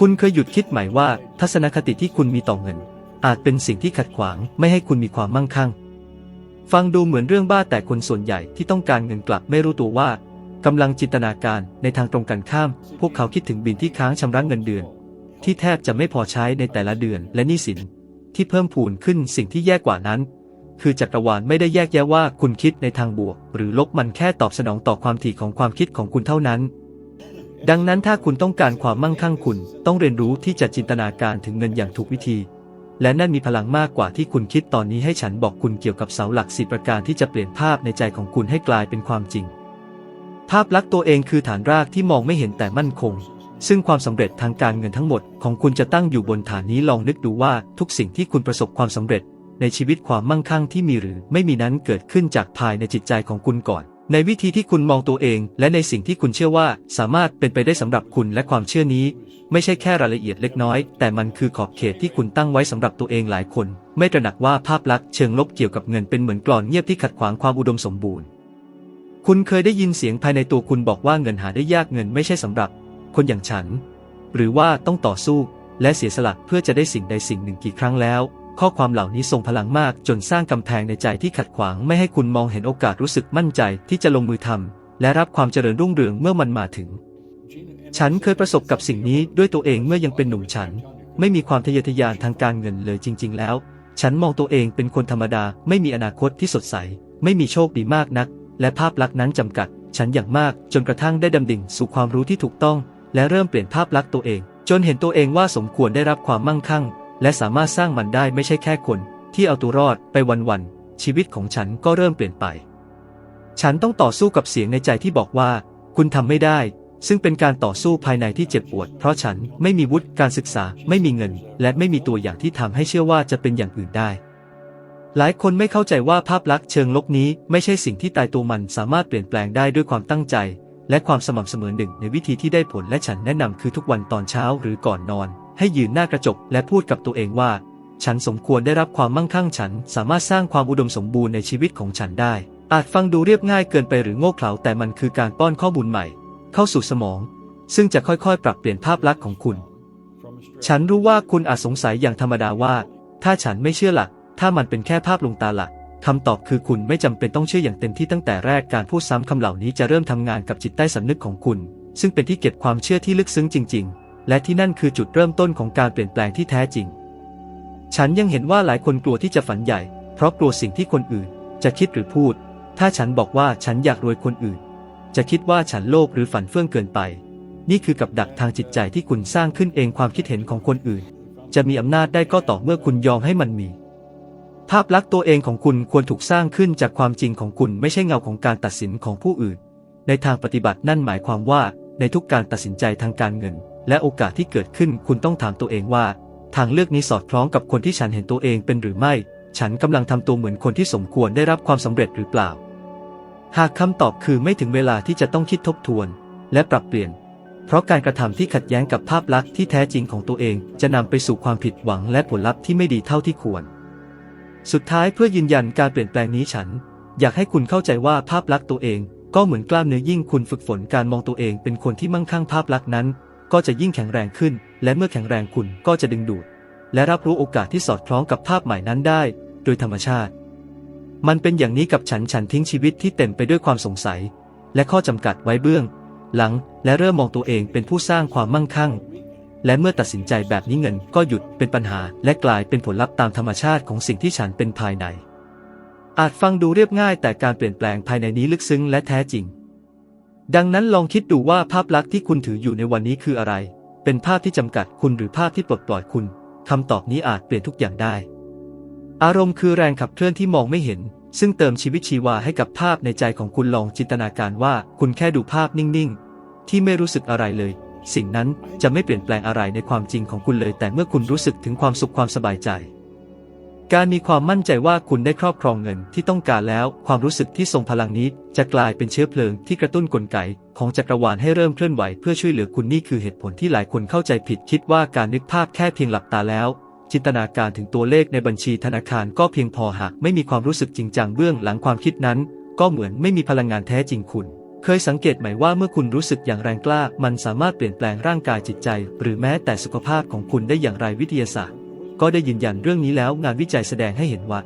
คุณเคยหยุดคิดไหมว่า ทัศนคติที่คุณมีต่อเงิน อาจเป็นสิ่งที่ขัดขวางไม่ให้คุณมีความมั่งคั่ง ฟังดูเหมือนเรื่องบ้าแต่คนส่วนใหญ่ที่ต้องการเงินกลับไม่รู้ตัวว่ากำลังจินตนาการในทางตรงกันข้าม พวกเขาคิดถึงบินที่ค้างชำระเงินเดือน ที่แทบจะไม่พอใช้ในแต่ละเดือนและหนี้สิน ที่เพิ่มพูนขึ้นสิ่งที่แย่กว่านั้น คือจักรวาลไม่ได้แยกแยะว่าคุณคิดในทางบวก หรือลบมันแค่ตอบสนองต่อความถี่ของความคิดของคุณเท่านั้น ดังนั้นถ้าคุณต้องการความมั่งคั่งคุณ ต้องเรียนรู้ที่จะจินตนาการถึงเงินอย่างถูกวิธี และนั่นมีพลังมากกว่าที่คุณคิดตอนนี้ให้ฉันบอกคุณเกี่ยวกับเสาหลักสิประการที่จะเปลี่ยนภาพในใจของคุณให้กลายเป็นความจริง ภาพลักษณ์ตัวเองคือฐานรากที่มองไม่เห็นแต่มั่นคง ซึ่งความสำเร็จทางการเงินทั้งหมดของคุณจะตั้งอยู่บนฐานนี้ลองนึกดูว่าทุกสิ่งที่คุณประสบความสำเร็จ ในชีวิตความมั่งคั่งที่มีหรือไม่มีนั้นเกิดขึ้นจากภายในจิตใจของคุณก่อน ในวิธีที่คุณมองตัวเอง และในสิ่งที่คุณเชื่อว่าสามารถเป็นไปได้สำหรับคุณและความเชื่อนี้ ไม่ใช่แค่รายละเอียดเล็กน้อย แต่มันคือขอบเขตที่คุณตั้งไว้สำหรับตัวเองหลายคน ไม่ตระหนักว่าภาพลักษณ์เชิงลบเกี่ยวกับเงินเป็นเหมือนกลอนเงียบที่ขัดขวางความอุดมสมบูรณ์ คุณเคยได้ยินเสียงภายในตัวคุณบอกว่าเงินหาได้ยากเงินไม่ใช่สำหรับ คนอย่างฉัน หรือว่าต้องต่อสู้ และเสียสละเพื่อจะได้สิ่งใดสิ่งหนึ่งกี่ครั้งแล้ว ข้อความเหล่านี้ทรงพลังมากจนสร้างกำแพงในใจที่ขัดขวางไม่ให้คุณมองเห็นโอกาสรู้สึกมั่นใจที่จะลงมือทำและรับความเจริญรุ่งเรืองเมื่อมันมาถึง ฉันเคยประสบกับสิ่งนี้ด้วยตัวเองเมื่อยังเป็นหนุ่มฉัน ไม่มีความทะเยอทะยานทางการเงินเลยจริง ๆ แล้ว ฉันมองตัวเองเป็นคนธรรมดา ไม่มีอนาคตที่สดใส ไม่มีโชคดีมากนัก และภาพลักษณ์นั้นจำกัด ฉันอย่างมากจนกระทั่งได้ดำดิ่งสู่ความรู้ที่ถูกต้อง และเริ่มเปลี่ยนภาพลักษณ์ตัวเอง จนเห็นตัวเองว่าสมควรได้รับความมั่งคั่ง และสามารถสร้างมันได้ไม่ใช่แค่คนที่เอาตัวรอดไปวันๆชีวิตของฉันก็เริ่มเปลี่ยนไป ฉันต้องต่อสู้กับเสียงในใจที่บอกว่า คุณทำไม่ได้ ซึ่งเป็นการต่อสู้ภายในที่เจ็บปวด เพราะฉันไม่มีวุฒิการศึกษา ไม่มีเงิน และไม่มีตัวอย่างที่ทำให้เชื่อว่าจะเป็นอย่างอื่นได้ หลายคนไม่เข้าใจว่าภาพลักษณ์เชิงลบนี้ไม่ใช่สิ่งที่ตายตัวมันสามารถเปลี่ยนแปลงได้ด้วยความตั้งใจ และความสม่ำเสมอหนึ่งในวิธีที่ได้ผลและฉันแนะนำคือทุกวันตอนเช้าหรือก่อนนอน ให้ยืนหน้ากระจกและพูดกับตัวเองว่า ฉันสมควรได้รับความมั่งคั่งฉันสามารถสร้างความอุดมสมบูรณ์ในชีวิตของฉันได้ อาจฟังดูเรียบง่ายเกินไปหรือโง่เขลาแต่มันคือการป้อนข้อมูลใหม่ เข้าสู่สมอง ซึ่งจะค่อยๆ ปรับเปลี่ยนภาพลักษณ์ของคุณ ฉันรู้ว่าคุณอาจสงสัยอย่างธรรมดาว่า ถ้าฉันไม่เชื่อหลัก ถ้ามันเป็นแค่ภาพลวงตาหลักคำตอบคือคุณไม่จำเป็นต้องเชื่ออย่างเต็มที่ตั้งแต่แรกการพูดซ้ำคำเหล่านี้จะเริ่มทำงานกับจิตใต้สำนึกของคุณ ซึ่งเป็นที่เก็บความเชื่อที่ลึกซึ้งจริง ๆ และที่นั่นคือจุดเริ่มต้นของการเปลี่ยนแปลงที่แท้จริง ฉันยังเห็นว่าหลายคนกลัวที่จะฝันใหญ่ เพราะกลัวสิ่งที่คนอื่น จะคิดหรือพูด ถ้าฉันบอกว่าฉันอยากรวยคนอื่น จะคิดว่าฉันโลภหรือฝันเฟื่องเกินไป นี่คือกับดักทางจิตใจที่คุณสร้างขึ้นเองความคิดเห็นของคนอื่น จะมีอำนาจได้ก็ต่อเมื่อคุณยอมให้มันมี ภาพลักษณ์ตัวเองของคุณควรถูกสร้างขึ้นจากความจริงของคุณไม่ใช่เงาของการตัดสินของผู้อื่น ในทางปฏิบัตินั่นหมายความว่าในทุกการตัดสินใจทางการเงิน และโอกาสที่เกิดขึ้นคุณต้องถามตัวเองว่า ทางเลือกนี้สอดคล้องกับคนที่ฉันเห็นตัวเองเป็นหรือไม่ ฉันกำลังทำตัวเหมือนคนที่สมควรได้รับความสำเร็จหรือเปล่า หากคำตอบคือไม่ถึงเวลาที่จะต้องคิดทบทวน และปรับเปลี่ยน เพราะการกระทำที่ขัดแย้งกับภาพลักษณ์ที่แท้จริงของตัวเองจะนำไปสู่ความผิดหวังและผลลัพธ์ที่ไม่ดีเท่าที่ควร สุดท้ายเพื่อยืนยันการเปลี่ยนแปลงนี้ฉัน อยากให้คุณเข้าใจว่าภาพลักษณ์ตัวเองก็เหมือนกล้ามเนื้อยิ่งคุณฝึกฝนการมองตัวเองเป็นคนที่มั่งคั่งภาพลักษณ์นั้น ก็จะยิ่งแข็งแรงขึ้น และเมื่อแข็งแรงคุณก็จะดึงดูด และรับรู้โอกาสที่สอดคล้องกับภาพใหม่นั้นได้ โดยธรรมชาติ มันเป็นอย่างนี้กับฉันฉันทิ้งชีวิตที่เต็มไปด้วยความสงสัย และข้อจำกัดไว้เบื้อง หลังและเริ่มมองตัวเองเป็นผู้สร้างความมั่งคั่ง และเมื่อตัดสินใจแบบนี้เงินก็หยุดเป็นปัญหา และกลายเป็นผลลัพธ์ตามธรรมชาติของสิ่งที่ฉันเป็นภายใน อาจฟังดูเรียบง่ายแต่การเปลี่ยนแปลงภายในนี้ลึกซึ้งและแท้จริง ดังนั้นลองคิดดูว่าภาพลักษณ์ที่คุณถืออยู่ในวันนี้คืออะไร เป็นภาพที่จำกัดคุณหรือภาพที่ปลดปล่อยคุณคำตอบนี้อาจเปลี่ยนทุกอย่างได้ อารมณ์คือแรงขับเคลื่อนที่มองไม่เห็น ซึ่งเติมชีวิตชีวาให้กับภาพในใจของคุณลองจินตนาการว่าคุณแค่ดูภาพนิ่งๆ ที่ไม่รู้สึกอะไรเลย สิ่งนั้นจะไม่เปลี่ยนแปลงอะไรในความจริงของคุณเลย แต่เมื่อคุณรู้สึกถึงความสุขความสบายใจ การมีความมั่นใจว่าคุณได้ครอบครองเงินที่ต้องการแล้ว ความรู้สึกที่ทรงพลังนี้ จะกลายเป็นเชื้อเพลิงที่กระตุ้นกลไก ของจักรวาลให้เริ่มเคลื่อนไหวเพื่อช่วยเหลือคุณนี่คือเหตุผลที่หลายคนเข้าใจผิดคิดว่าการนึกภาพแค่เพียงหลับตาแล้ว จินตนาการถึงตัวเลขในบัญชีธนาคารก็เพียงพอหากไม่มีความรู้สึกจริงจังเบื้องหลังความคิดนั้น ก็เหมือนไม่มีพลังงานแท้จริงคุณ เคยสังเกตไหมว่าเมื่อคุณรู้สึกอย่างแรงกล้า มันสามารถเปลี่ยนแปลงร่างกายจิตใจ หรือแม้แต่สุขภาพของคุณได้อย่างไรวิทยาศาสตร์ ก็ได้ยืนยันเรื่องนี้แล้วงานวิจัยแสดงให้เห็นว่า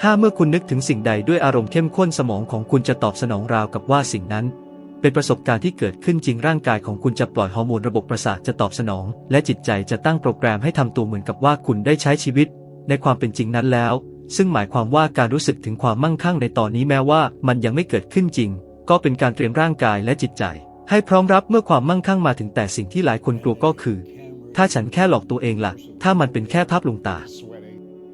ถ้าเมื่อคุณนึกถึงสิ่งใดด้วยอารมณ์เข้มข้นสมองของคุณจะตอบสนองราวกับว่าสิ่งนั้น เป็นประสบการณ์ที่เกิดขึ้นจริงร่างกายของคุณจะปล่อยฮอร์โมนระบบประสาทจะตอบสนอง และจิตใจจะตั้งโปรแกรมให้ทำตัวเหมือนกับว่าคุณได้ใช้ชีวิต ในความเป็นจริงนั้นแล้ว ซึ่งหมายความว่าการรู้สึกถึงความมั่งคั่งในตอนนี้แม้ว่ามันยังไม่เกิดขึ้นจริง ก็เป็นการเตรียมร่างกายและจิตใจ ให้พร้อมรับเมื่อความมั่งคั่งมาถึงแต่สิ่งที่หลายคนกลัวก็คือ ถ้าฉันแค่หลอกตัวเองล่ะ ถ้ามันเป็นแค่ภาพลวงตา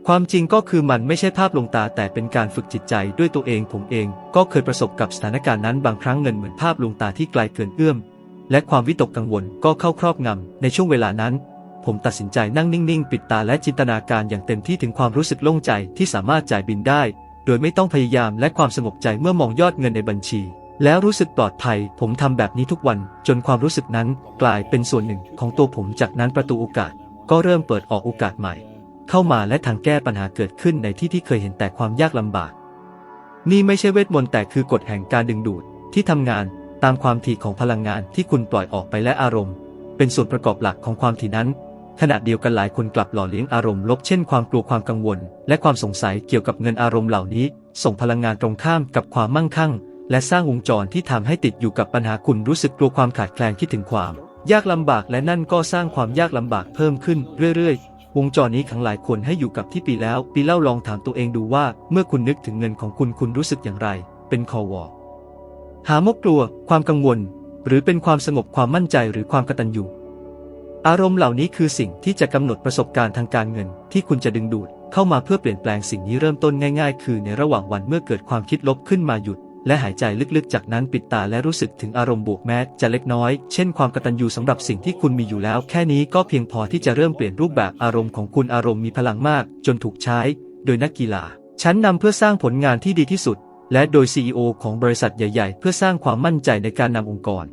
ความจริงก็คือมันไม่ใช่ภาพลวงตา แต่เป็นการฝึกจิตใจด้วยตัวเองผมเอง ก็เคยประสบกับสถานการณ์นั้นบางครั้งเงินเหมือนภาพลวงตาที่ไกลเกินเอื้อม และความวิตกกังวลก็เข้าครอบงำในช่วงเวลานั้นผมตัดสินใจนั่งนิ่งๆ ปิดตาและจินตนาการอย่างเต็มที่ถึงความรู้สึกโล่งใจที่สามารถจ่ายบินได้ โดยไม่ต้องพยายามและความสงบใจเมื่อมองยอดเงินในบัญชี แล้วรู้สึกปลอดภัย ผมทำแบบนี้ทุกวัน จนความรู้สึกนั้นกลายเป็นส่วนหนึ่งของตัวผมจากนั้นประตูโอกาส ก็เริ่มเปิดออกโอกาสใหม่ เข้ามาและทางแก้ปัญหาเกิดขึ้นในที่ที่เคยเห็นแต่ความยากลำบาก นี่ไม่ใช่เวทมนต์แต่คือกฎแห่งการดึงดูดที่ทำงานตามความถี่ของพลังงานที่คุณปล่อยออกไปและอารมณ์ เป็นส่วนประกอบหลักของความถี่นั้น ขณะเดียวกันหลายคนกลับหล่อเลี้ยงอารมณ์ลบเช่นความกลัวความกังวล และความสงสัยเกี่ยวกับเงินอารมณ์เหล่านี้ ส่งพลังงานตรงข้ามกับความมั่งคั่ง และสร้างวงจรที่ทำให้ติดอยู่กับปัญหาคุณรู้สึกกลัวความขาดแคลนคิดถึงความ ยากลำบากและนั่นก็สร้างความยากลำบากเพิ่มขึ้นเรื่อยๆวงจรนี้ขังหลายคนให้อยู่กับที่ปีแล้ว ปีเล่าลองถามตัวเองดูว่า เมื่อคุณนึกถึงเงินของคุณคุณรู้สึกอย่างไร เป็นคอวอหามกกลัว ความกังวล หรือเป็นความสงบความมั่นใจหรือความกตัญญูอารมณ์เหล่านี้คือสิ่งที่จะกำหนดประสบการณ์ทางการเงิน ที่คุณจะดึงดูด เข้ามาเพื่อเปลี่ยนแปลงสิ่งนี้เริ่มต้นง่าย ๆ คือในระหว่างวันเมื่อเกิดความคิดลบขึ้นมาหยุด และหายใจลึกๆ จากนั้นปิดตาและรู้สึกถึงอารมณ์บวกแม้จะเล็กน้อย เช่นความกตัญญูสำหรับสิ่งที่คุณมีอยู่แล้ว แค่นี้ก็เพียงพอที่จะเริ่มเปลี่ยนรูปแบบอารมณ์ของคุณอารมณ์มีพลังมาก จนถูกใช้ โดยนักกีฬาชั้นนำเพื่อสร้างผลงานที่ดีที่สุด และโดย CEO ของบริษัทใหญ่ ๆ เพื่อสร้างความมั่นใจในการนำองค์กร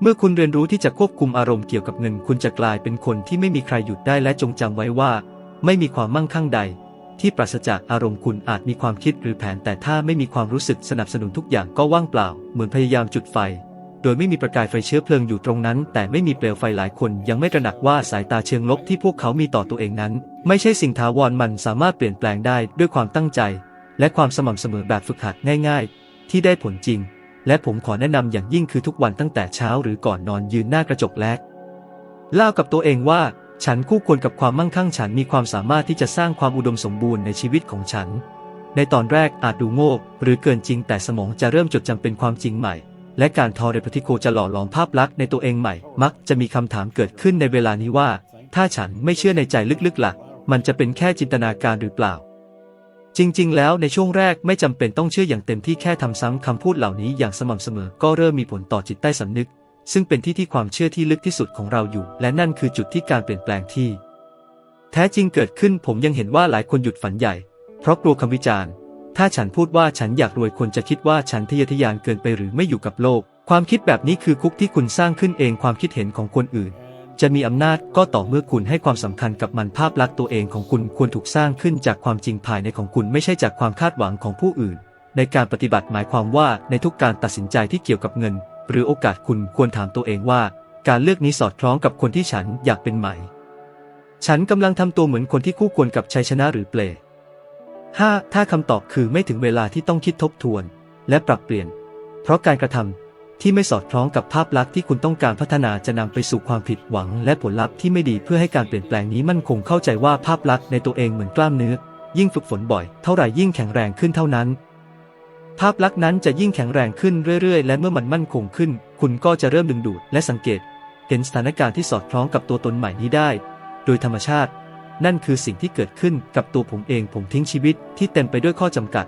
เมื่อคุณเรียนรู้ที่จะควบคุมอารมณ์เกี่ยวกับเงิน คุณจะกลายเป็นคนที่ไม่มีใครหยุดได้และจงจำไว้ว่า ไม่มีความมั่งคั่งใด ที่ปราศจากอารมณ์คุณอาจมีความคิดหรือแผน แต่ถ้าไม่มีความรู้สึกสนับสนุนทุกอย่างก็ว่างเปล่า เหมือนพยายามจุดไฟ โดยไม่มีประกายไฟเชื้อเพลิงอยู่ตรงนั้น แต่ไม่มีเปลวไฟหลายคนยังไม่ตระหนักว่าสายตาเชิงลบที่พวกเขามีต่อตัวเองนั้น ไม่ใช่สิ่งถาวรมันสามารถเปลี่ยนแปลงได้ด้วยความตั้งใจ และความสม่ำเสมอแบบฝึกหัดง่าย ๆ ที่ได้ผลจริง และผมขอแนะนำอย่างยิ่งคือทุกวันตั้งแต่เช้าหรือก่อนนอนยืนหน้ากระจกแลกเล่ากับตัวเองว่า ฉันคู่ควรกับความมั่งคั่งฉันมีความสามารถที่จะสร้างความอุดมสมบูรณ์ในชีวิตของฉัน ในตอนแรกอาจดูโง่หรือเกินจริงแต่สมองจะเริ่มจดจำเป็นความจริงใหม่ และการทอเรปติโกจะหล่อหลอมภาพลักษณ์ในตัวเองใหม่ มักจะมีคำถามเกิดขึ้นในเวลานี้ว่า ถ้าฉันไม่เชื่อในใจลึกๆล่ะ มันจะเป็นแค่จินตนาการหรือเปล่า จริง ๆ แล้วในช่วงแรกไม่จำเป็นต้องเชื่ออย่างเต็มที่แค่ทำซ้ำคำพูดเหล่านี้อย่างสม่ำเสมอ ก็เริ่มมีผลต่อจิตใต้สำนึก ซึ่งเป็นที่ที่ความเชื่อที่ลึกที่สุดของเราอยู่ และนั่นคือจุดที่การเปลี่ยนแปลงที่ แท้จริงเกิดขึ้นผมยังเห็นว่าหลายคนหยุดฝันใหญ่ เพราะกลัวคำวิจารณ์ ถ้าฉันพูดว่าฉันอยากรวยคนจะคิดว่าฉันทะเยอทะยานเกินไปหรือไม่อยู่กับโลก ความคิดแบบนี้คือคุกที่คุณสร้างขึ้นเองความคิดเห็นของคนอื่น จะมีอำนาจก็ต่อเมื่อคุณให้ความสำคัญกับมันภาพลักษณ์ตัวเองของคุณควรถูกสร้างขึ้นจากความจริงภายในของคุณไม่ใช่จากความคาดหวังของผู้อื่น ในการปฏิบัติหมายความว่าในทุกการตัดสินใจที่เกี่ยวกับเงิน หรือโอกาสคุณควรถามตัวเองว่า การเลือกนี้สอดคล้องกับคนที่ฉันอยากเป็นไหม ฉันกำลังทำตัวเหมือนคนที่คู่ควรกับชัยชนะหรือเปล 5. ถ้าคำตอบคือไม่ถึงเวลาที่ต้องคิดทบทวน และปรับเปลี่ยน เพราะการกระทำที่ไม่สอดคล้องกับภาพลักษณ์ที่คุณต้องการพัฒนาจะนำไปสู่ความผิดหวัง และผลลัพธ์ที่ไม่ดีเพื่อให้การเปลี่ยนแปลงนี้มั่นคงเข้าใจว่าภาพลักษณ์ในตัวเองเหมือนกล้ามเนื้อ ยิ่งฝึกฝนบ่อย เท่าไหร่ยิ่งแข็งแรงขึ้นเท่านั้น ภาพลักษณ์นั้นจะยิ่งแข็งแรงขึ้นเรื่อยๆ และเมื่อมันมั่นคงขึ้น คุณก็จะเริ่มดึงดูดและสังเกต เห็นสถานการณ์ที่สอดคล้องกับตัวตนใหม่นี้ได้ โดยธรรมชาติ นั่นคือสิ่งที่เกิดขึ้นกับตัวผมเองผมทิ้งชีวิตที่เต็มไปด้วยข้อจำกัด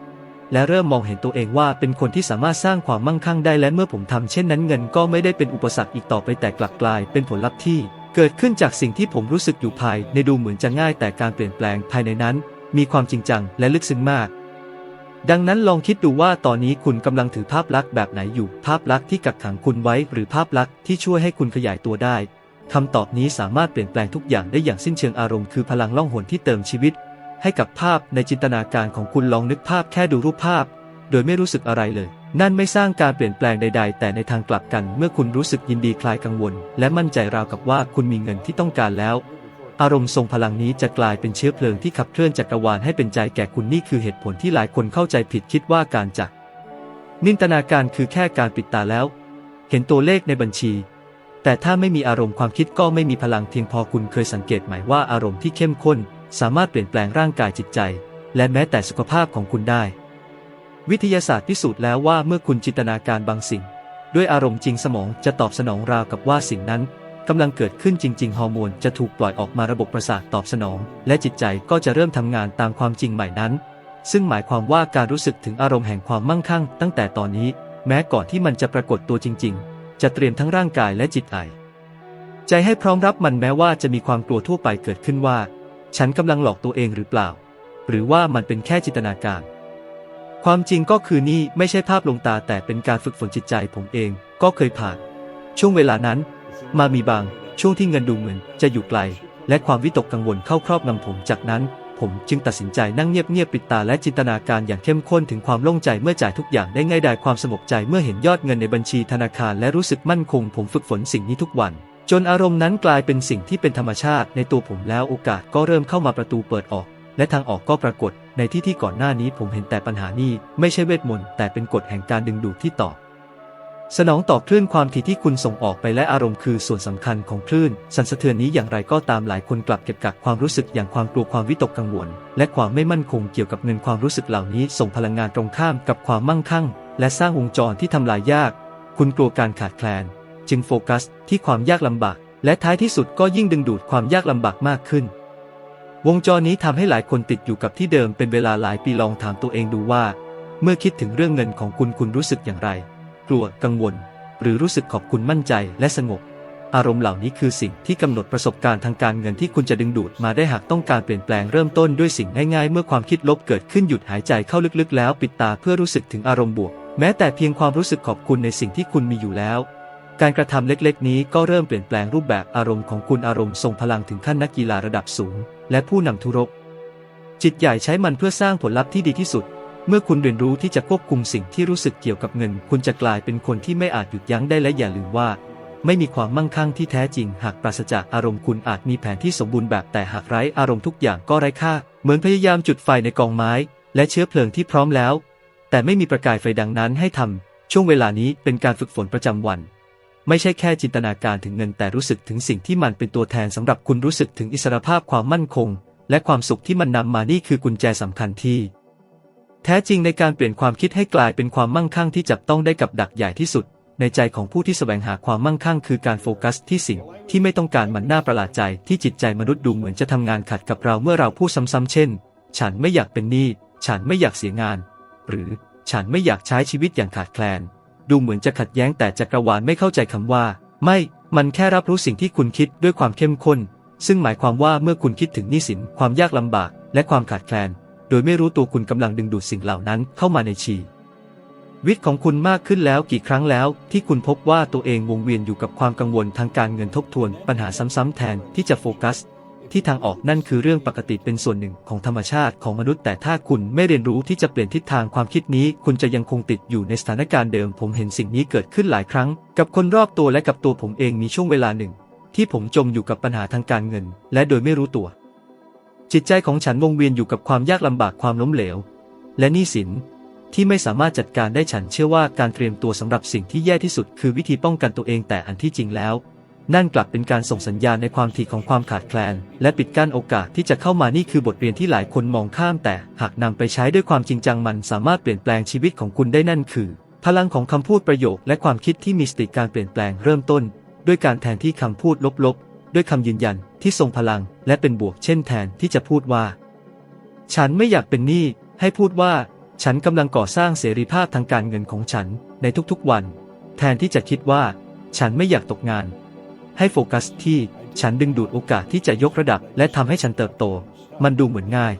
และเริ่มมองเห็นตัวเองว่าเป็นคนที่สามารถสร้างความมั่งคั่งได้และเมื่อผมทำเช่นนั้นเงินก็ไม่ได้เป็นอุปสรรคอีกต่อไปแต่กลับกลายเป็นผลลัพธ์ที่ เกิดขึ้นจากสิ่งที่ผมรู้สึกอยู่ภายในดูเหมือนจะง่ายแต่การเปลี่ยนแปลงภายในนั้น มีความจริงจังและลึกซึ้งมาก ดังนั้นลองคิดดูว่าตอนนี้คุณกำลังถือภาพลักษณ์แบบไหนอยู่ ภาพลักษณ์ที่กักขังคุณไว้หรือภาพลักษณ์ที่ช่วยให้คุณขยายตัวได้คำตอบนี้สามารถเปลี่ยนแปลงทุกอย่างได้อย่างสิ้นเชิงอารมณ์คือพลังล่องหนที่เติมชีวิต ให้กับภาพในจินตนาการของคุณลองนึกภาพแค่ดูรูปภาพ โดยไม่รู้สึกอะไรเลย นั่นไม่สร้างการเปลี่ยนแปลงใด ๆ แต่ในทางกลับกัน เมื่อคุณรู้สึกยินดีคลายกังวล และมั่นใจราวกับว่าคุณมีเงินที่ต้องการแล้ว อารมณ์ทรงพลังนี้จะกลายเป็นเชื้อเพลิงที่ขับเคลื่อนจักรวาลให้เป็นใจแก่คุณนี่คือเหตุผลที่หลายคนเข้าใจผิดคิดว่าการจักนินตนาการคือแค่การปิดตาแล้ว เห็นตัวเลขในบัญชี แต่ถ้าไม่มีอารมณ์ความคิดก็ไม่มีพลังเพียงพอคุณเคยสังเกตไหมว่าอารมณ์ที่เข้มข้น สามารถเปลี่ยนแปลงร่างกายจิตใจ และแม้แต่สุขภาพของคุณได้ วิทยาศาสตร์พิสูจน์แล้วว่าเมื่อคุณจินตนาการบางสิ่ง ด้วยอารมณ์จริงสมองจะตอบสนองราวกับว่าสิ่งนั้น กำลังเกิดขึ้นจริง ๆ ฮอร์โมนจะถูกปล่อยออกมาระบบประสาทตอบสนอง และจิตใจก็จะเริ่มทำงานตามความจริงใหม่นั้น ซึ่งหมายความว่าการรู้สึกถึงอารมณ์แห่งความมั่งคั่ง ตั้งแต่ตอนนี้ แม้ก่อนที่มันจะปรากฏตัวจริง ๆ จะเตรียมทั้งร่างกายและจิตใจใจให้พร้อมรับมันแม้ว่าจะมีความกลัวทั่วไปเกิดขึ้นว่า ฉันกำลังหลอกตัวเองหรือเปล่า หรือว่ามันเป็นแค่จินตนาการ ความจริงก็คือนี่ไม่ใช่ภาพลวงตาแต่เป็นการฝึกฝนจิตใจผมเองก็เคยผ่าน ช่วงเวลานั้น มามีบาง ช่วงที่เงินดูเหมือนจะอยู่ไกล และความวิตกกังวลเข้าครอบงำผมจากนั้น ผมจึงตัดสินใจนั่งเงียบๆปิดตาและจินตนาการอย่างเข้มข้นถึงความโล่งใจเมื่อจ่ายทุกอย่างได้ง่ายดายความสงบใจเมื่อเห็นยอดเงินในบัญชีธนาคารและรู้สึกมั่นคง ผมฝึกฝนสิ่งนี้ทุกวันจนอารมณ์นั้นกลายเป็นสิ่งที่เป็นธรรมชาติในตัวผมแล้วโอกาสก็เริ่มเข้ามาประตูเปิดออก และทางออกก็ปรากฏ ในที่ที่ก่อนหน้านี้ผมเห็นแต่ปัญหานี้ ไม่ใช่เวทมนต์แต่เป็นกฎแห่งการดึงดูดที่ตอบ สนองต่อคลื่นความถี่ที่คุณส่งออกไปและอารมณ์คือส่วนสำคัญของคลื่น สั่นสะเทือนนี้อย่างไรก็ตามหลายคนกลับเก็บกักความรู้สึกอย่างความกลัวความวิตกกังวล และความไม่มั่นคงเกี่ยวกับเงินความรู้สึกเหล่านี้ ส่งพลังงานตรงข้ามกับความมั่งคั่ง และสร้างวงจรที่ทำลายยาก คุณกลัวการขาดแคลน จึงโฟกัส ที่ความยากลำบาก และท้ายที่สุดก็ยิ่งดึงดูดความยากลำบากมากขึ้น วงจรนี้ทำให้หลายคนติดอยู่กับที่เดิมเป็นเวลาหลายปีลองถามตัวเองดูว่า เมื่อคิดถึงเรื่องเงินของคุณคุณรู้สึกอย่างไร กลัว กังวล หรือรู้สึกขอบคุณมั่นใจและสงบ อารมณ์เหล่านี้คือสิ่งที่กำหนดประสบการณ์ทางการเงินที่คุณจะดึงดูดมาได้หากต้องการเปลี่ยนแปลงเริ่มต้นด้วยสิ่งง่ายๆ เมื่อความคิดลบเกิดขึ้นหยุดหายใจเข้าลึกๆ แล้วปิดตาเพื่อรู้สึกถึงอารมณ์บวก แม้แต่เพียงความรู้สึกขอบคุณในสิ่งที่คุณมีอยู่แล้ว การกระทำเล็กๆ นี้ก็เริ่มเปลี่ยนแปลงรูปแบบอารมณ์ของคุณอารมณ์ทรงพลังถึงขั้นนักกีฬาระดับสูง และผู้นำทุรบจิตใหญ่ใช้มันเพื่อสร้างผลลัพธ์ที่ดีที่สุด เมื่อคุณเรียนรู้ที่จะควบคุมสิ่งที่รู้สึกเกี่ยวกับเงิน คุณจะกลายเป็นคนที่ไม่อาจหยุดยั้งได้และอย่าลืมว่า ไม่มีความมั่งคั่งที่แท้จริง หากปราศจากอารมณ์คุณอาจมีแผนที่สมบูรณ์แบบแต่หากไร้อารมณ์ทุกอย่างก็ไร้ค่า เหมือนพยายามจุดไฟในกองไม้ และเชื้อเพลิงที่พร้อมแล้ว แต่ไม่มีประกายไฟดังนั้นให้ทำช่วงเวลานี้เป็นการฝึกฝนประจำวัน ไม่ใช่แค่จินตนาการถึงเงินแต่รู้สึกถึงสิ่งที่มันเป็นตัวแทนสำหรับคุณรู้สึกถึงอิสรภาพความมั่นคง และความสุขที่มันนำมานี่คือกุญแจสำคัญที่ แท้จริงในการเปลี่ยนความคิดให้กลายเป็นความมั่งคั่งที่จับต้องได้กับดักใหญ่ที่สุด ในใจของผู้ที่แสวงหาความมั่งคั่งคือการโฟกัสที่สิ่ง ที่ไม่ต้องการมันน่าประหลาดใจที่จิตใจมนุษย์ดูเหมือนจะทำงานขัดกับเราเมื่อเราพูดซ้ำๆเช่น ฉันไม่อยากเป็นหนี้ฉันไม่อยากเสียงาน หรือฉันไม่อยากใช้ชีวิตอย่างขาดแคลน ดูเหมือนจะขัดแย้งแต่จักรวาลไม่เข้าใจคำว่า ไม่ มันแค่รับรู้สิ่งที่คุณคิดด้วยความเข้มข้น ซึ่งหมายความว่าเมื่อคุณคิดถึงหนี้สินความยากลำบาก และความขาดแคลน โดยไม่รู้ตัวคุณกำลังดึงดูดสิ่งเหล่านั้นเข้ามาในชีวิตของคุณมากขึ้นแล้วกี่ครั้งแล้ว ที่คุณพบว่าตัวเองวงเวียนอยู่กับความกังวลทางการเงินทบทวน ปัญหาซ้ำๆแทนที่จะโฟกัส ที่ทางออกนั่นคือเรื่องปกติเป็นส่วนหนึ่งของธรรมชาติของมนุษย์ แต่ถ้าคุณไม่เรียนรู้ที่จะเปลี่ยนทิศทางความคิดนี้ คุณจะยังคงติดอยู่ในสถานการณ์เดิม ผมเห็นสิ่งนี้เกิดขึ้นหลายครั้ง กับคนรอบตัวและกับตัวผมเองมีช่วงเวลาหนึ่ง ที่ผมจมอยู่กับปัญหาทางการเงิน และโดยไม่รู้ตัว จิตใจของฉันวงเวียนอยู่กับความยากลำบากความล้มเหลว และหนี้สินที่ไม่สามารถจัดการได้ฉันเชื่อว่าการเตรียมตัวสำหรับสิ่งที่แย่ที่สุด คือวิธีป้องกันตัวเองแต่อันที่จริงแล้ว นั่นกลับเป็นการส่งสัญญาณในความถี่ของความขาดแคลน และปิดกั้นโอกาสที่จะเข้ามานี่คือบทเรียนที่หลายคนมองข้าม แต่หากนำไปใช้ด้วยความจริงจังมันสามารถเปลี่ยนแปลงชีวิตของคุณได้นั่นคือ พลังของคำพูดประโยค และความคิดที่มีสติการเปลี่ยนแปลงเริ่มต้น ด้วยการแทนที่คำพูดลบๆ ด้วยคำยืนยันที่ทรงพลังและเป็นบวกเช่นแทนที่จะพูดว่า ฉันไม่อยากเป็นหนี้ให้พูดว่า ฉันกำลังก่อสร้างเสรีภาพทางการเงินของฉันในทุกๆวัน แทนที่จะคิดว่า ฉันไม่อยากตกงาน ให้โฟกัสที่ฉันดึงดูดโอกาสที่จะยกระดับ และทำให้ฉันเติบโต มันดูเหมือนง่าย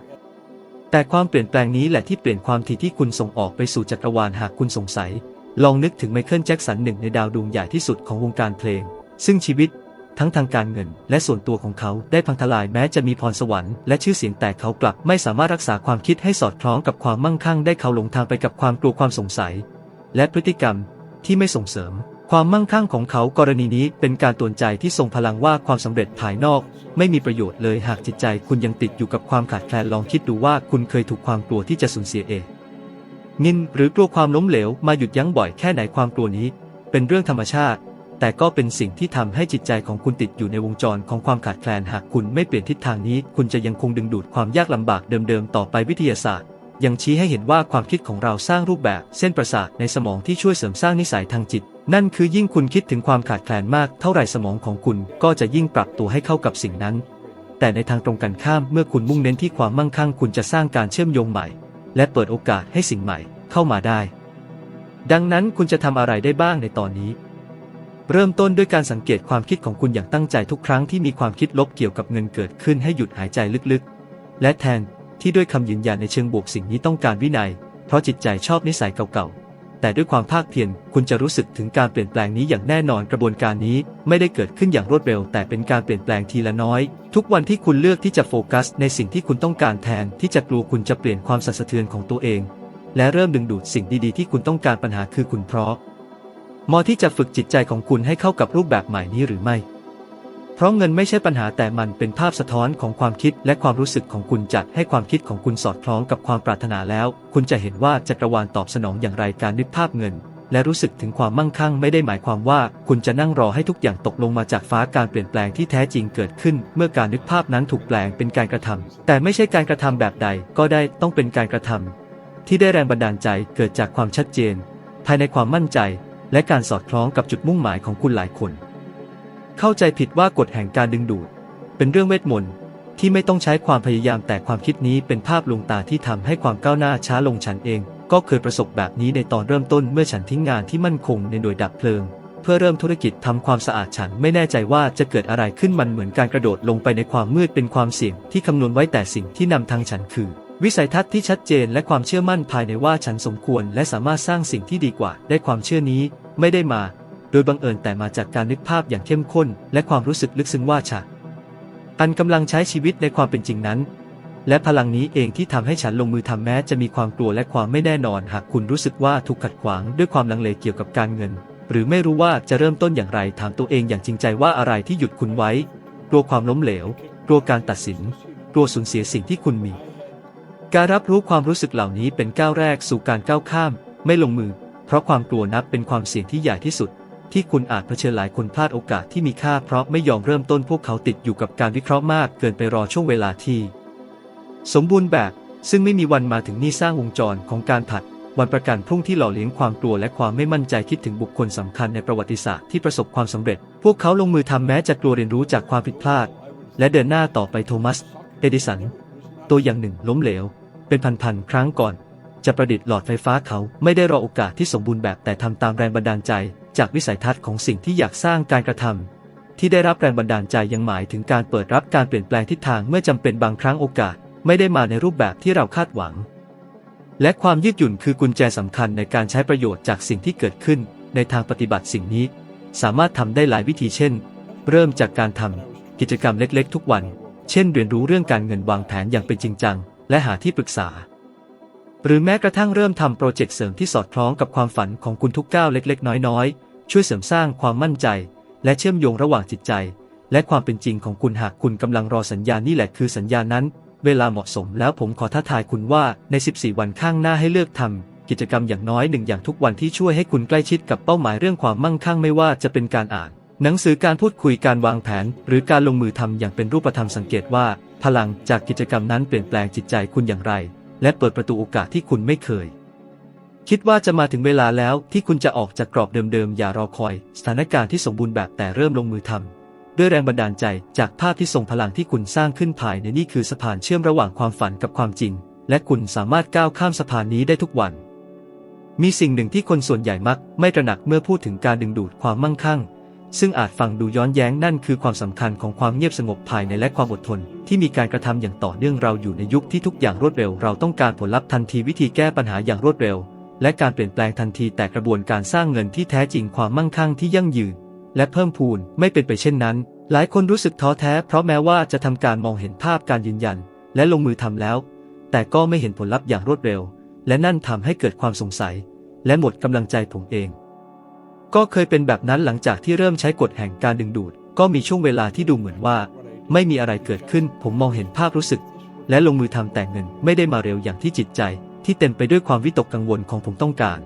แต่ความเปลี่ยนแปลงนี้แหละที่เปลี่ยนความถี่ที่คุณส่งออกไปสู่จักรวาลหากคุณสงสัย ลองนึกถึงไมเคิลแจ็คสันหนึ่งในดาวดวงใหญ่ที่สุดของวงการเพลง ซึ่งชีวิต ทั้งทางการเงิน และส่วนตัวของเขาได้พังทลายแม้จะมีพรสวรรค์และชื่อเสียงแต่เขากลับไม่สามารถรักษาความคิดให้สอดคล้องกับความมั่งคั่งได้เขาหลงทางไปกับความกลัวความสงสัย และพฤติกรรมที่ไม่ส่งเสริม ความมั่งคั่งของเขากรณีนี้เป็นการตวนใจที่ทรงพลังว่าความสำเร็จภายนอก ไม่มีประโยชน์เลยหากจิตใจคุณยังติดอยู่กับความขาดแคลนลองคิดดูว่าคุณเคยถูกความกลัวที่จะสูญเสียเองนินหรือกลัวความล้มเหลวมาหยุดยั้งบ่อยแค่ไหนความกลัวนี้ เป็นเรื่องธรรมชาติ แต่ก็เป็นสิ่งที่ทำให้จิตใจของคุณติดอยู่ในวงจรของความขาดแคลนหากคุณไม่เปลี่ยนทิศทางนี้ คุณจะยังคงดึงดูดความยากลำบากเดิมๆต่อไปวิทยาศาสตร์ ยังชี้ให้เห็นว่าความคิดของเราสร้างรูปแบบเส้นประสาทในสมองที่ช่วยเสริมสร้างนิสัยทางจิต นั่นคือยิ่งคุณคิดถึงความขาดแคลนมากเท่าไหร่สมองของคุณก็จะยิ่งปรับตัวให้เข้ากับสิ่งนั้น แต่ในทางตรงกันข้ามเมื่อคุณมุ่งเน้นที่ความมั่งคั่ง คุณจะสร้างการเชื่อมโยงใหม่ และเปิดโอกาสให้สิ่งใหม่เข้ามาได้ ดังนั้นคุณจะทำอะไรได้บ้างในตอนนี้ เริ่มต้นด้วยการสังเกตความคิดของคุณอย่างตั้งใจทุกครั้งที่มีความคิดลบเกี่ยวกับเงินเกิดขึ้นให้หยุดหายใจลึกๆ และแทนที่ด้วยคำยืนยันในเชิงบวกสิ่งนี้ต้องการวินัย เพราะจิตใจชอบนิสัยเก่าๆ แต่ด้วยความภาคเพียรคุณจะรู้สึกถึงการเปลี่ยนแปลงนี้อย่างแน่นอนกระบวนการนี้ไม่ได้เกิดขึ้นอย่างรวดเร็ว แต่เป็นการเปลี่ยนแปลงทีละน้อย ทุกวันที่คุณเลือกที่จะโฟกัส ในสิ่งที่คุณต้องการแทนที่จะกลัวคุณจะเปลี่ยนความสั่นสะเทือนของตัวเอง และเริ่มดึงดูดสิ่งดีๆ ที่คุณต้องการปัญหาคือคุณเพราะ มอที่จะฝึกจิตใจของคุณให้เข้ากับรูปแบบใหม่นี้หรือไม่ เพราะเงินไม่ใช่ปัญหาแต่มันเป็นภาพสะท้อนของความคิดและความรู้สึกของคุณจัดให้ความคิดของคุณสอดคล้องกับความปรารถนาแล้ว คุณจะเห็นว่าจักรวาลตอบสนองอย่างไรการนึกภาพเงิน และรู้สึกถึงความมั่งคั่งไม่ได้หมายความว่า คุณจะนั่งรอให้ทุกอย่างตกลงมาจากฟ้าการเปลี่ยนแปลงที่แท้จริงเกิดขึ้น เมื่อการนึกภาพนั้นถูกแปลงเป็นการกระทำแต่ไม่ใช่การกระทำแบบใดก็ได้ต้องเป็นการกระทำที่ได้แรงบันดาลใจเกิดจากความชัดเจน ภายในความมั่นใจ และการสอดคล้องกับจุดมุ่งหมายของคุณหลายคน เข้าใจผิดว่ากฎแห่งการดึงดูด เป็นเรื่องเวทมนต์ที่ไม่ต้องใช้ความพยายามแต่ความคิดนี้เป็นภาพลวงตาที่ทำให้ความก้าวหน้าช้าลงฉันเอง ก็เคยประสบแบบนี้ในตอนเริ่มต้นเมื่อฉันทิ้งงานที่มั่นคงในหน่วยดับเพลิง เพื่อเริ่มธุรกิจทำความสะอาดฉันไม่แน่ใจว่าจะเกิดอะไรขึ้นมันเหมือนการกระโดดลงไปในความมืดเป็นความเสี่ยงที่คำนวณไว้แต่สิ่งที่นำทางฉันคือ วิสัยทัศน์ที่ชัดเจนและความเชื่อมั่นภายในว่าฉันสมควรและสามารถสร้างสิ่งที่ดีกว่า ได้ความเชื่อนี้ไม่ได้มา โดยบังเอิญแต่มาจากการนึกภาพอย่างเข้มข้น และความรู้สึกลึกซึ้งว่าฉันอันกำลังใช้ชีวิตในความเป็นจริงนั้น และพลังนี้เองที่ทำให้ฉันลงมือทำแม้จะมีความกลัวและความไม่แน่นอน หากคุณรู้สึกว่าถูกขัดขวางด้วยความลังเลเกี่ยวกับการเงิน หรือไม่รู้ว่าจะเริ่มต้นอย่างไรถามตัวเองอย่างจริงใจว่าอะไรที่หยุดคุณไว้กลัวความล้มเหลวกลัวการตัดสินกลัวสูญเสียสิ่งที่คุณมี การรับรู้ความรู้สึกเหล่านี้เป็นก้าวแรกสู่การก้าวข้าม ไม่ลงมือ เพราะความกลัวนับเป็นความเสี่ยงที่ใหญ่ที่สุด ที่คุณอาจเผชิญหลายคนพลาดโอกาสที่มีค่าเพราะไม่ยอมเริ่มต้นพวกเขาติดอยู่กับการวิเคราะห์มากเกินไปรอช่วงเวลาที่ สมบูรณ์แบบ ซึ่งไม่มีวันมาถึงนี่สร้างวงจรของการผัด วันประกันพรุ่งที่หล่อเลี้ยงความกลัวและความไม่มั่นใจคิดถึงบุคคลสำคัญในประวัติศาสตร์ที่ประสบความสำเร็จ พวกเขาลงมือทำแม้จะกลัวเรียนรู้จากความผิดพลาด และเดินหน้าต่อไปโทมัส เอดิสัน ตัวอย่างหนึ่งล้มเหลว เป็นพันๆครั้งก่อน จะประดิษฐ์หลอดไฟฟ้าเขาไม่ได้รอโอกาสที่สมบูรณ์แบบแต่ทำตามแรงบันดาลใจ จากวิสัยทัศน์ของสิ่งที่อยากสร้างการกระทำที่ได้รับแรงบันดาลใจยังหมายถึงการเปิดรับการเปลี่ยนแปลงทิศทางเมื่อจำเป็นบางครั้งโอกาส ไม่ได้มาในรูปแบบที่เราคาดหวัง และความยืดหยุ่นคือกุญแจสำคัญในการใช้ประโยชน์จากสิ่งที่เกิดขึ้น ในทางปฏิบัติสิ่งนี้ สามารถทำได้หลายวิธีเช่น เริ่มจากการทำกิจกรรมเล็กๆ ทุกวัน เช่น เรียนรู้เรื่องการเงินวางแผนอย่างเป็นจริงจัง และหาที่ปรึกษา หรือแม้กระทั่งเริ่มทำโปรเจกต์เสริมที่สอดคล้องกับความฝันของคุณทุกก้าวเล็กๆ น้อยๆ ช่วยเสริมสร้างความมั่นใจ และเชื่อมโยงระหว่างจิตใจ และความเป็นจริงของคุณหากคุณกำลังรอสัญญาณนี่แหละคือสัญญาณนั้น เวลาเหมาะสมแล้วผมขอท้าทายคุณว่าใน 14 วันข้างหน้าให้เลือกทำกิจกรรมอย่างน้อยหนึ่งอย่างทุกวันที่ช่วยให้คุณใกล้ชิดกับเป้าหมายเรื่องความมั่งคั่งไม่ว่าจะเป็นการอ่าน หนังสือการพูดคุยการวางแผน หรือการลงมือทำอย่างเป็นรูปธรรมสังเกตว่า พลังจากกิจกรรมนั้นเปลี่ยนแปลงจิตใจคุณอย่างไร และเปิดประตูโอกาสที่คุณไม่เคย คิดว่าจะมาถึงเวลาแล้วที่คุณจะออกจากกรอบเดิมๆอย่ารอคอย สถานการณ์ที่สมบูรณ์แบบแต่เริ่มลงมือทำด้วยแรงบันดาลใจจากภาพที่ทรงพลังที่คุณสร้างขึ้นภายในนี่คือสะพานเชื่อมระหว่างความฝันกับความจริง และคุณสามารถก้าวข้ามสะพานนี้ได้ทุกวันมีสิ่งหนึ่งที่คนส่วนใหญ่มักไม่ตระหนักเมื่อพูดถึงการดึงดูดความมั่งคั่ง ซึ่งอาจฟังดูย้อนแย้งนั่นคือความสำคัญของความเงียบสงบภายในและความอดทน ที่มีการกระทำอย่างต่อเนื่องเราอยู่ในยุคที่ทุกอย่างรวดเร็ว เราต้องการผลลัพธ์ทันทีวิธีแก้ปัญหาอย่างรวดเร็ว และการเปลี่ยนแปลงทันทีแต่กระบวนการสร้างเงินที่แท้จริงความมั่งคั่งที่ยั่งยืน และเพิ่มพูนไม่เป็นไปเช่นนั้น หลายคนรู้สึกท้อแท้ เพราะแม้ว่าจะทำการมองเห็นภาพการยืนยัน และลงมือทำแล้ว แต่ก็ไม่เห็นผลลัพธ์อย่างรวดเร็ว และนั่นทำให้เกิดความสงสัย และหมดกำลังใจผมเอง ก็เคยเป็นแบบนั้นหลังจากที่เริ่มใช้กฎแห่งการดึงดูด ก็มีช่วงเวลาที่ดูเหมือนว่า ไม่มีอะไรเกิดขึ้น ผมมองเห็นภาพรู้สึก และลงมือทำแต่เงินไม่ได้มาเร็วอย่างที่จิตใจ ที่เต็มไปด้วยความวิตกกังวลของผมต้องการ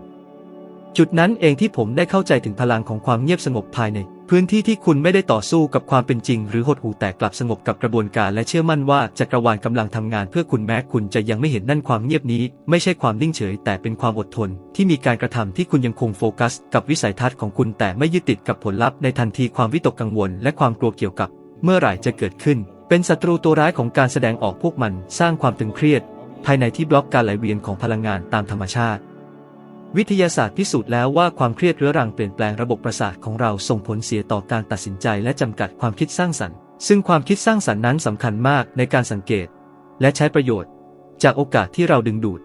จุดนั้นเองที่ผมได้เข้าใจถึงพลังของความเงียบสงบภายใน พื้นที่ที่คุณไม่ได้ต่อสู้กับความเป็นจริง หรือหดหู่แต่กลับสงบกับกระบวนการและเชื่อมั่นว่าจักรวาลกำลังทำงานเพื่อคุณแม้คุณจะยังไม่เห็นนั่นความเงียบนี้ ไม่ใช่ความนิ่งเฉย แต่เป็นความอดทน ที่มีการกระทำที่คุณยังคงโฟกัส กับวิสัยทัศน์ของคุณแต่ไม่ยึดติดกับผลลัพธ์ในทันทีความวิตกกังวล และความกลัวเกี่ยวกับ เมื่อไหร่จะเกิดขึ้น เป็นศัตรูตัวร้ายของการแสดงออกพวกมัน สร้างความตึงเครียด ภายในที่บล็อกการไหลเวียนของพลังงานตามธรรมชาติ วิทยาศาสตร์พิสูจน์แล้วว่าความเครียดเรื้อรังเปลี่ยนแปลงระบบประสาทของเราส่งผลเสียต่อการตัดสินใจและจำกัดความคิดสร้างสรรค์ ซึ่งความคิดสร้างสรรค์นั้นสำคัญมากในการสังเกต และใช้ประโยชน์ จากโอกาสที่เราดึงดูด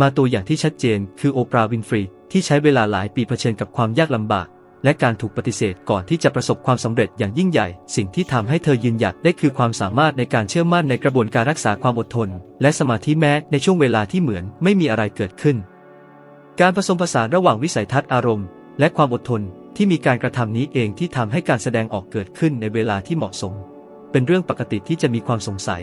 มาตัวอย่างที่ชัดเจน คือโอปราห์วินฟรีที่ใช้เวลาหลายปีเผชิญกับความยากลำบาก และการถูกปฏิเสธก่อนที่จะประสบความสำเร็จอย่างยิ่งใหญ่ สิ่งที่ทำให้เธอยืนหยัดได้คือความสามารถในการเชื่อมั่นในกระบวนการรักษาความอดทน และสมาธิแม้ในช่วงเวลาที่เหมือนไม่มีอะไรเกิดขึ้น การผสมผสานระหว่างวิสัยทัศน์อารมณ์ และความอดทนที่มีการกระทำนี้เองที่ทำให้การแสดงออกเกิดขึ้นในเวลาที่เหมาะสม เป็นเรื่องปกติที่จะมีความสงสัย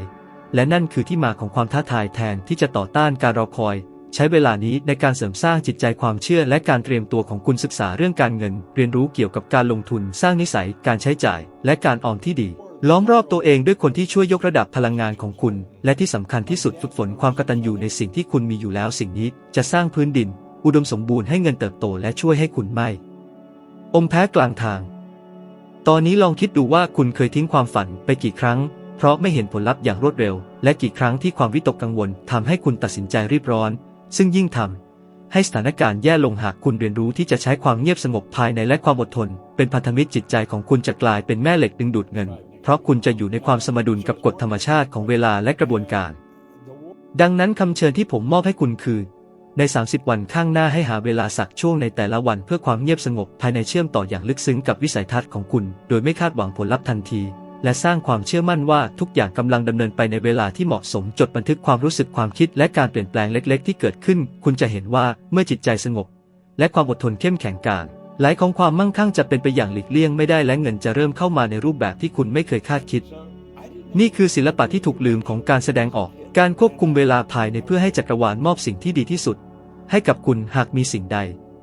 และนั่นคือที่มาของความท้าทายแทนที่จะต่อต้านการรอคอย ใช้เวลานี้ในการเสริมสร้างจิตใจความเชื่อและการเตรียมตัวของคุณศึกษาเรื่องการเงิน เรียนรู้เกี่ยวกับการลงทุนสร้างนิสัย การใช้จ่าย และการออมที่ดีล้อมรอบตัวเองด้วยคนที่ช่วยยกระดับพลังงานของคุณ และที่สำคัญที่สุดฝึกฝนความกตัญญูในสิ่งที่คุณมีอยู่แล้วสิ่งนี้จะสร้างพื้นดิน อุดมสมบูรณ์ให้เงินเติบโตและช่วยให้คุณไม่ อมแพ้กลางทาง ตอนนี้ลองคิดดูว่าคุณเคยทิ้งความฝันไปกี่ครั้ง เพราะไม่เห็นผลลัพธ์อย่างรวดเร็ว และกี่ครั้งที่ความวิตกกังวลทำให้คุณตัดสินใจรีบร้อน ซึ่งยิ่งทำให้สถานการณ์แย่ลงหากคุณเรียนรู้ที่จะใช้ความเงียบสงบภายในและความอดทน เป็นพันธมิตรจิตใจของคุณจะกลายเป็นแม่เหล็กดึงดูดเงิน เพราะคุณจะอยู่ในความสมดุลกับกฎธรรมชาติของเวลาและกระบวนการ ดังนั้นคำเชิญที่ผมมอบให้คุณคือ ใน 30 วันข้างหน้าให้หาเวลาสักช่วงในแต่ละวันเพื่อความเงียบสงบภายในเชื่อมต่ออย่างลึกซึ้งกับวิสัยทัศน์ของคุณ โดยไม่คาดหวังผลลัพธ์ทันที และสร้างความเชื่อมั่นว่าทุกอย่างกำลังดำเนินไปในเวลาที่เหมาะสมจดบันทึกความรู้สึกความคิดและการเปลี่ยนแปลงเล็ก ๆ ที่เกิดขึ้น คุณจะเห็นว่าเมื่อจิตใจสงบ และความอดทนเข้มแข็งการไหลของความมั่งคั่งจะเป็นไปอย่างหลีกเลี่ยงไม่ได้และเงินจะเริ่มเข้ามาในรูปแบบที่คุณไม่เคยคาดคิด นี่คือศิลปะที่ถูกลืมของการแสดงออก การควบคุมเวลาภายในเพื่อให้จักรวาลมอบสิ่งที่ดีที่สุด ให้กับคุณหากมีสิ่งใด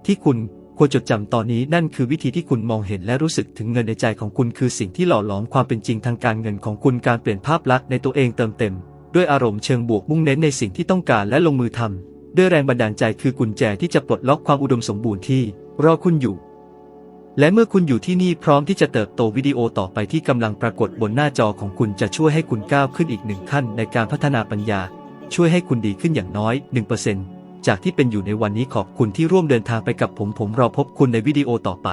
ที่คุณควรจดจำตอนนี้นั่นคือวิธีที่คุณมองเห็นและรู้สึกถึงเงินในใจของคุณคือสิ่งที่หล่อหลอมความเป็นจริงทางการเงินของคุณการเปลี่ยนภาพลักษณ์ในตัวเองเติมเต็ม ด้วยอารมณ์เชิงบวกมุ่งเน้นในสิ่งที่ต้องการและลงมือทำด้วยแรงบันดาลใจคือกุญแจที่จะปลดล็อกความอุดมสมบูรณ์ที่รอคุณอยู่ และเมื่อคุณอยู่ที่นี่พร้อมที่จะเติบโตวิดีโอต่อไปที่กำลังปรากฏบนหน้าจอของคุณจะช่วยให้คุณก้าวขึ้นอีกหนึ่งขั้นในการพัฒนาปัญญา ช่วยให้คุณดีขึ้นอย่างน้อย 1% จากที่เป็นอยู่ในวันนี้ขอบคุณที่ร่วมเดินทางไปกับผมผมรอพบคุณในวิดีโอต่อไป